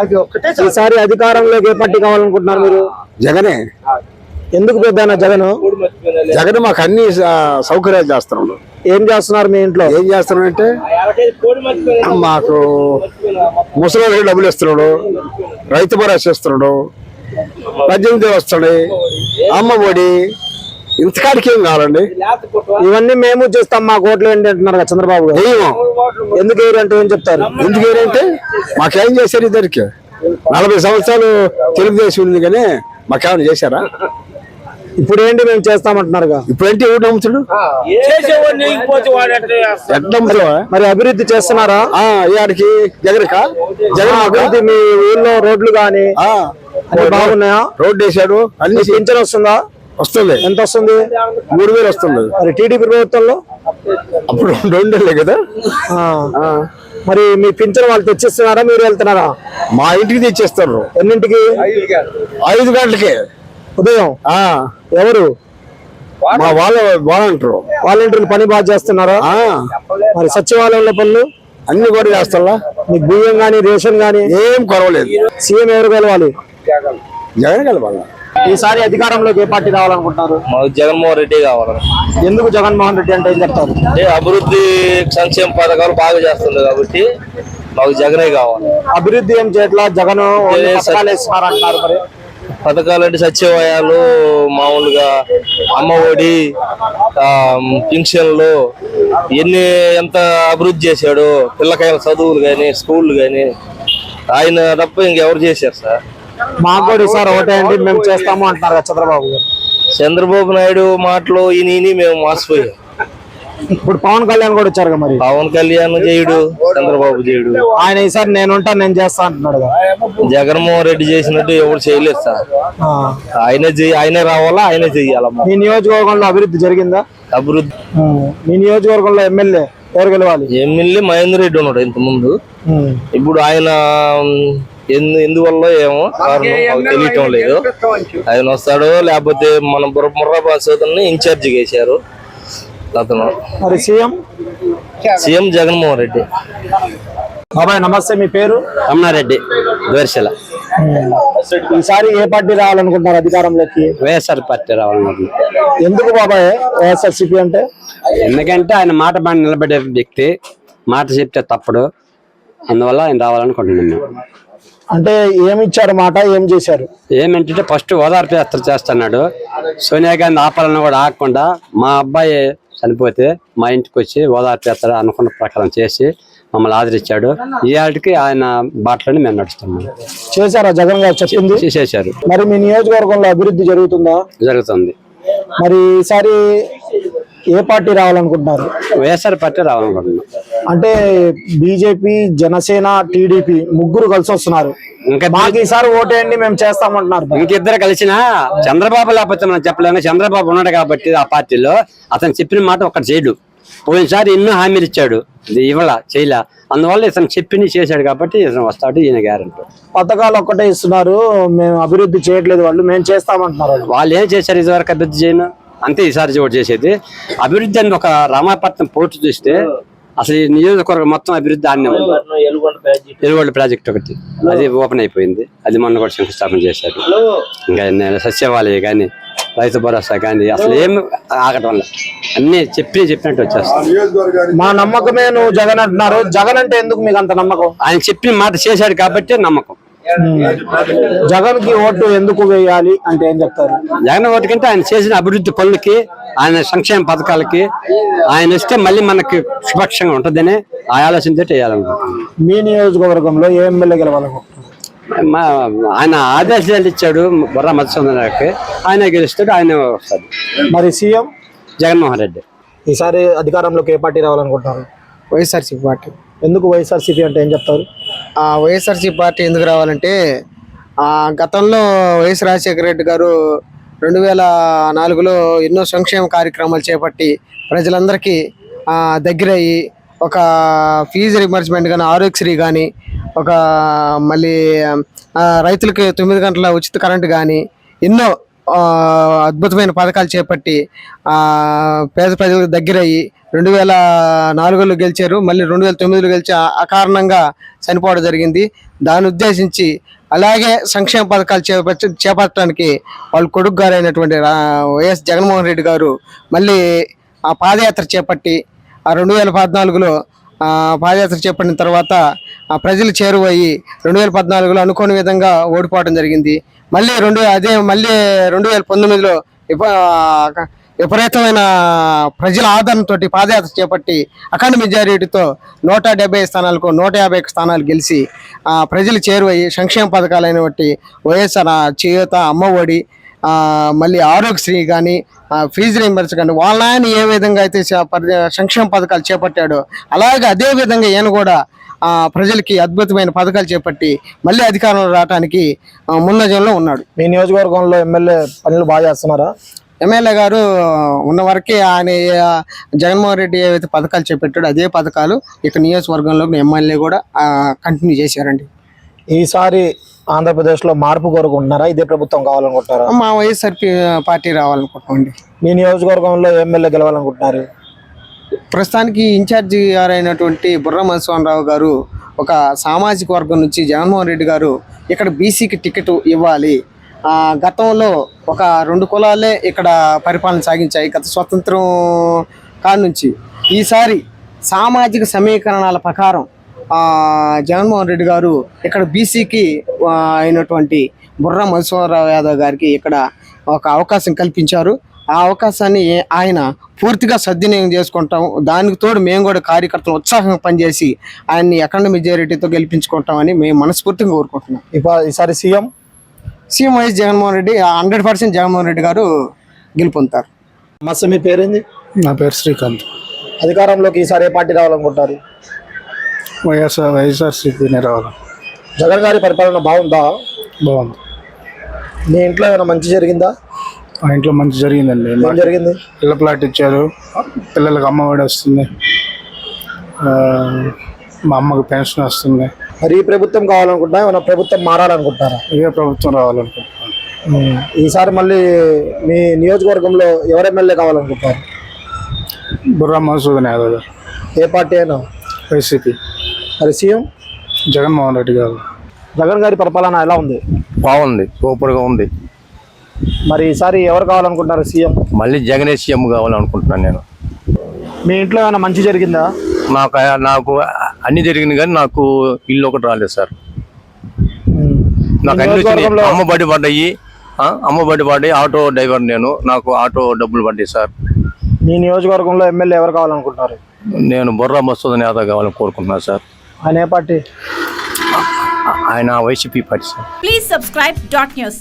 అది ఒక్కటే ఈసారి అధికారంలోకి ఏ పార్టీ కావాలనుకుంటున్నారు మీరు? జగనే. ఎందుకు పెద్ద జగన్? జగన్ మాకు అన్ని సౌకర్యాలు చేస్తున్నాడు. ఏం చేస్తున్నారు మీ ఇంట్లో? ఏం చేస్తున్నాడంటే మాకు ముసలి డబ్బులు ఇస్తున్నాడు రైతు భరోసా ఇస్తున్నాడు పద్దెనిమిది వస్తాడు అమ్మ ఒడి ఇంతకాడికి ఏం కావాలండి? ఇవన్నీ మేము చేస్తాం మా ఓట్లు ఏంటి అంటున్నారు కదా చంద్రబాబు గారు? ఏమో. ఎందుకు వేరు అంటే ఏం చెప్తారు? ఎందుకు ఏంటంటే మాకేం చేశారు ఇద్దరికి? నలభై సంవత్సరాలు తెలుగుదేశం ఉంది కానీ మాకేమైనా చేశారా? ఇప్పుడు ఏంటి మేము చేస్తామంటున్నారుగా? ఇప్పుడంటే ఎవరు నమ్ముతాడు? మరి అభివృద్ధి చేస్తున్నారా? ఆ, ఈయాడికి జగన్కా జగన్ అభివృద్ధి మీ ఊళ్ళో రోడ్లు గాని ఆ, అన్ని బాగున్నాయా? రోడ్డు వేసాడు అన్ని పింఛన్ వస్తుందా? వస్తుంది. ఎంత వస్తుంది మూడు వేలు వస్తుంది. మరి టీడీపీ ప్రభుత్వంలో? అప్పుడు రెండేళ్ళే కదా. మరి మీ పింఛన్ వాళ్ళు తెచ్చిస్తున్నారా? మీరు వెళ్తున్నారా? మా ఇంటికి తెచ్చేస్తారు. ఎన్నింటికి? ఐదు గంటలకే. ఉదయం? ఎవరు? మా వాళ్ళ వాలంటారు. వాలంటీర్లు పని బాగా చేస్తున్నారా? మరి సచివాలయంలో పనులు? అన్ని కూడా చేస్తారా మీకు బియ్యం గాని రేషన్ గాని? ఏం కొరవలేదు. సీఎం ఎవరు కలవాలి? జగన్ కలవాల. ఈసారి అధికారంలోకి ఏ పార్టీ రావాలనుకుంటున్నారు? మాకు జగన్మోహన్ రెడ్డి కావాలి. ఎందుకు జగన్మోహన్ రెడ్డి అంటే ఏం చెప్తారు? అంటే అభివృద్ధి సంక్షేమ పథకాలు బాగా చేస్తుంది కాబట్టి మాకు జగనే కావాలి. అభివృద్ధి ఏం చేయట్లా? జగన్ అంటున్నారు మరి. పథకాలు అంటే సచివాలయాలు మామూలుగా అమ్మ ఒడి ఆ, పింఛన్లు ఎన్ని ఎంత అభివృద్ధి చేశాడు పిల్లకాయల చదువులు కానీ స్కూళ్ళు కానీ ఆయన తప్ప ఇంకెవరు చేశారు సార్? మాకు కూడా ఈసారి ఒకటే అండి మేము చేస్తాము అంటున్నారు కదా చంద్రబాబు గారు. చంద్రబాబు నాయుడు మాటలు ఈయన మేము మోసపోయాం. ఇప్పుడు పవన్ కళ్యాణ్ కూడా వచ్చారు మరి? పవన్ కళ్యాణ్ చేయుడు చంద్రబాబు చేయుడు ఆయన ఈసారి నేను ఉంటాను నేను చేస్తా అంటున్నాడు జగన్మోహన్ రెడ్డి చేసినట్టు ఎవరు చేయలేదు సార్. ఆయనే చెయ్యి ఆయనే రావాలా ఆయనే చెయ్యాలమ్మా మీ నియోజకవర్గంలో అభివృద్ధి జరిగిందా? అభివృద్ధి. మీ నియోజకవర్గంలో ఎమ్మెల్యే ఎవరు గెలవాలి? ఎమ్మెల్యే మహేందర్ రెడ్డి ఉన్నాడు ఇంత ముందు. ఇప్పుడు ఆయన ఎందు ఎందువల్ల ఏమో కారణం మాకు తెలియటం లేదు. ఆయన వస్తాడో లేకపోతే మన బుర్ర ముర్రాబాద్ సోదరుని ఇన్ఛార్జ్ వేశారు అతను. మరి సీఎం? సీఎం జగన్మోహన్ రెడ్డి. బాబాయ్ నమస్తే మీ పేరు? రమణారెడ్డి దోర్శల ఈసారి ఏ పార్టీ రావాలనుకుంటున్నారు అధికారంలోకి? వైఎస్ఆర్ పార్టీ రావాలనుకుంటున్నాను ఎందుకు బాబాయ్? వైఎస్ఆర్సీపీ అంటే? ఎందుకంటే ఆయన మాట బాగా నిలబడే వ్యక్తి మాట చెప్తే తప్పుడు. అందువల్ల ఆయన రావాలనుకుంటున్నాను అంటే ఏమి ఇచ్చారు మాట? ఏం చేశారు? ఏమంటే ఫస్ట్ ఓదార్పు యాత్ర చేస్తున్నాడు. సోనియా గాంధీ ఆపాలన్న కూడా ఆగకుండా మా అబ్బాయి చనిపోతే మా ఇంటికి వచ్చి ఓదార్పు యాత్ర అనుకున్న ప్రకారం చేసి మమ్మల్ని ఆదరించాడు. ఈ ఆటికి ఆయన బాటలోనే మేము నడుస్తున్నాం. చేశారా? జగన్ గారు చెప్పింది? చేసేసారు మరి మీ నియోజకవర్గంలో అభివృద్ధి జరుగుతుందా? జరుగుతుంది. మరి ఈసారి ఏ పార్టీ రావాలనుకుంటున్నారు? వైఎస్ఆర్ పార్టీ రావాలనుకుంటున్నాం. అంటే బీజేపీ జనసేన టీడీపీ ముగ్గురు కలిసి వస్తున్నారు. ఇంకా మాకు ఈసారి ఓటేయండి మేము చేస్తామంటున్నారు. ఇంకిద్దరు కలిసిన చంద్రబాబు లేకపోతే మనం చెప్పలేము. చంద్రబాబు ఉన్నాడు కాబట్టి ఆ పార్టీలో అతను చెప్పిన మాట ఒకటి చేయడు. పోయినసారి ఎన్నో హామీలు ఇచ్చాడు. ఇవ్వాల? చేయలే. అందువల్ల ఇతను చెప్పింది చేశాడు కాబట్టి ఇతను వస్తాడు ఈయన గ్యారంటీ. పథకాలు ఒక్కటే ఇస్తున్నారు. మేము అభివృద్ధి చేయట్లేదు వాళ్ళు. మేము చేస్తామంటున్నారు వాళ్ళు. వాళ్ళు ఏం చేశారు ఇదివరకు అభివృద్ధి చేయను? అంతే ఈసారి చోటు చేసేది. అభివృద్ధి అని ఒక రామాపట్నం పోర్టు చూస్తే అసలు ఈ నియోజకవర్గం మొత్తం అభివృద్ధి ఉంది. ఎరుగోళ్ళ ప్రాజెక్ట్. ఒకటి. అది ఓపెన్ అయిపోయింది. అది మొన్న కూడా శంకుస్థాపన చేశారు. ఇంకా నేను సస్యవాలయ కానీ రైతు భరోసా కానీ అసలు ఏం ఆగటం వల్ల. అన్ని చెప్పి చెప్పినట్టు వచ్చేస్తాయి మా నమ్మకమే నువ్వు జగన్ అంటున్నారు. జగన్ అంటే ఎందుకు మీకు అంత నమ్మకం? ఆయన చెప్పిన మాట చేశాడు కాబట్టి నమ్మకం. జగన్కి ఓటు ఎందుకు వేయాలి అంటే ఏం చెప్తారు? జగన్ ఓటు కంటే ఆయన చేసిన అభివృద్ధి పనులకి ఆయన సంక్షేమ పథకాలకి ఆయన వస్తే మళ్ళీ మనకి సుపక్షంగా ఉంటుందని ఆ ఆలోచనతో వేయాలనుకుంటున్నాను మీ నియోజకవర్గంలో ఏ ఎమ్మెల్యే గెలవాలనుకుంటున్నారు? మా ఆయన ఆదేశాలు ఇచ్చాడు బుర్ర మధుసూదనకి ఆయన గెలుస్తాడు ఆయన వస్తాడు. మరి సీఎం? జగన్మోహన్ రెడ్డి. ఈసారి అధికారంలోకి ఏ పార్టీ రావాలనుకుంటున్నారు? YSRCP party. ఎందుకు వైఎస్ఆర్సీపీ అంటే ఏం చెప్తారు? ఆ పార్టీ ఎందుకు రావాలంటే ఆ గతంలో వైఎస్ రాజశేఖర రెడ్డి గారు రెండు వేల నాలుగులో ఎన్నో సంక్షేమ కార్యక్రమాలు చేపట్టి ప్రజలందరికీ దగ్గరయ్యి ఒక ఫీజు రిమర్జ్మెంట్ కానీ ఆరోగ్యశ్రీ కానీ ఒక మళ్ళీ రైతులకి తొమ్మిది గంటల ఉచిత కరెంటు కానీ ఎన్నో అద్భుతమైన పథకాలు చేపట్టి పేద ప్రజలకు దగ్గరయ్యి రెండు వేల నాలుగులో గెలిచారు మళ్ళీ రెండు వేల తొమ్మిదిలో గెలిచి అకారణంగా చనిపోవడం జరిగింది. దాన్ని ఉద్దేశించి అలాగే సంక్షేమ పథకాలు చేపట్ చేపట్టడానికి వాళ్ళ కొడుకు గారు అయినటువంటి వైఎస్ జగన్మోహన్ రెడ్డి గారు మళ్ళీ ఆ పాదయాత్ర చేపట్టి ఆ రెండు వేల పద్నాలుగులో పాదయాత్ర చేపట్టిన తర్వాత ఆ ప్రజలు చేరువయ్యి రెండు వేల పద్నాలుగులో అనుకోని విధంగా ఓడిపోవడం జరిగింది. మళ్ళీ రెండు అదే మళ్ళీ రెండు వేల పంతొమ్మిదిలో విపరీతమైన ప్రజల ఆదరణతో పాదయాత్ర చేపట్టి అఖండ మెజారిటీతో నూట డెబ్బై స్థానాలకు నూట యాభై స్థానాలు గెలిచి ప్రజలు చేరువయ్యి సంక్షేమ పథకాలైన బట్టి వైఎస్ఆర్ చేయూత అమ్మఒడి మళ్ళీ ఆరోగ్యశ్రీ కానీ ఫీజు రీంబర్స్ కానీ వాళ్ళ ఆయన ఏ విధంగా అయితే సంక్షేమ పథకాలు చేపట్టాడో అలాగే అదే విధంగా ఈయన కూడా ప్రజలకి అద్భుతమైన పథకాలు చేపట్టి మళ్ళీ అధికారంలో రావడానికి ముందంజలో ఉన్నాడు. మీ నియోజకవర్గంలో ఎమ్మెల్యే పనులు బాగా చేస్తున్నారా? ఎమ్మెల్యే గారు ఉన్న వరకే ఆయన జగన్మోహన్ రెడ్డి ఏవైతే పథకాలు చేపట్టాడో అదే పథకాలు ఇక నియోజకవర్గంలో ఎమ్మెల్యే కూడా కంటిన్యూ చేశారండి. ఈసారి ఆంధ్రప్రదేశ్లో మార్పు కోరుకుంటున్నారా? ఇదే ప్రభుత్వం కావాలనుకుంటున్నారా? మా వైఎస్ఆర్ పార్టీ రావాలనుకుంటున్నామండి. మీ నియోజకవర్గంలో ఎమ్మెల్యే గెలవాలనుకుంటున్నారు? ప్రస్తుతానికి ఇన్ఛార్జి గారైనటువంటి బుర్ర మధుస్వామరావు గారు ఒక సామాజిక వర్గం నుంచి జగన్మోహన్ రెడ్డి గారు ఇక్కడ బీసీకి టికెట్ ఇవ్వాలి. గతంలో ఒక రెండు కులాలే ఇక్కడ పరిపాలన సాగించాయి గత స్వతంత్రం కాడి నుంచి. ఈసారి సామాజిక సమీకరణాల ప్రకారం జగన్మోహన్ రెడ్డి గారు ఇక్కడ బీసీకి అయినటువంటి బుర్ర మధుస్వామరావు యాదవ్ గారికి ఇక్కడ ఒక అవకాశం కల్పించారు. ఆ అవకాశాన్ని ఆయన పూర్తిగా సద్వినియోగం చేసుకుంటాం. దానికి తోడు మేము కూడా కార్యకర్తలు ఉత్సాహంగా పనిచేసి ఆయన్ని అఖండ మెజారిటీతో గెలిపించుకుంటామని మేము మనస్ఫూర్తిగా కోరుకుంటున్నాం. ఈసారి CM? CM YS Jaganmohan Reddy hundred percent Jaganmohan Reddy గారు గెలుపొందుతారు. మస్తు మీ పేరేంది? నా పేరు శ్రీకాంత్. అధికారంలోకి ఈసారి ఏ పార్టీ రావాలనుకుంటారు? వైఎస్ఆర్ వైఎస్ఆర్సీపీనే రావాలి. జగన్ గారి పరిపాలన బాగుందా? బాగుంది. మీ ఇంట్లో ఏమైనా మంచి జరిగిందా? మా ఇంట్లో మంచి జరిగిందండి. ఏం జరిగింది? ఇళ్ళ ప్లాట్ ఇచ్చారు. పిల్లలకు అమ్మఒడి వస్తుంది. ఆ, మా అమ్మకి పెన్షన్ వస్తుంది. మరి ఈ ప్రభుత్వం కావాలనుకుంటున్నా? ఏమైనా ప్రభుత్వం మారాలనుకుంటున్నారా? ఇదే ప్రభుత్వం రావాలనుకుంటున్నాను. ఈసారి మళ్ళీ మీ నియోజకవర్గంలో ఎవరు ఎమ్మెల్యే కావాలనుకుంటున్నారు? బుర్రా మధుసూదన్ యాదవ్ గారు. ఏ పార్టీ అయినా? వైసీపీ. మరి సీఎం? జగన్మోహన్ రెడ్డి గారు. జగన్ గారి పరిపాలన ఎలా ఉంది? బాగుంది సూపర్గా ఉంది. మరి ఈసారి ఎవరు కావాలనుకుంటున్నారు సీఎం? మళ్ళీ జగనే సీఎం కావాలనుకుంటున్నాను నేను. మీ ఇంట్లో ఏమైనా మంచి జరిగిందా? నాకు నాకు అన్ని జరిగింది కానీ నాకు ఇల్లు ఒకటి రాలేదు సార్. నాకు అన్ని వచ్చినాయి. నియోజకవర్గంలో- అమ్మ బడి పడ్డాయి. ఆ, అమ్మ బడి పడ్డాయి. ఆటో డ్రైవర్ నేను. నాకు ఆటో డబ్బులు పడ్డాయి సార్. మీ నియోజకవర్గంలో ఎమ్మెల్యే ఎవరు కావాలనుకుంటున్నారు? నేను బొర్రా మసూద్ నేత కావాలని కోరుకుంటున్నాను సార్. ఆయన ఏ పార్టీ? ఆయన YCP party sir Please subscribe dot news.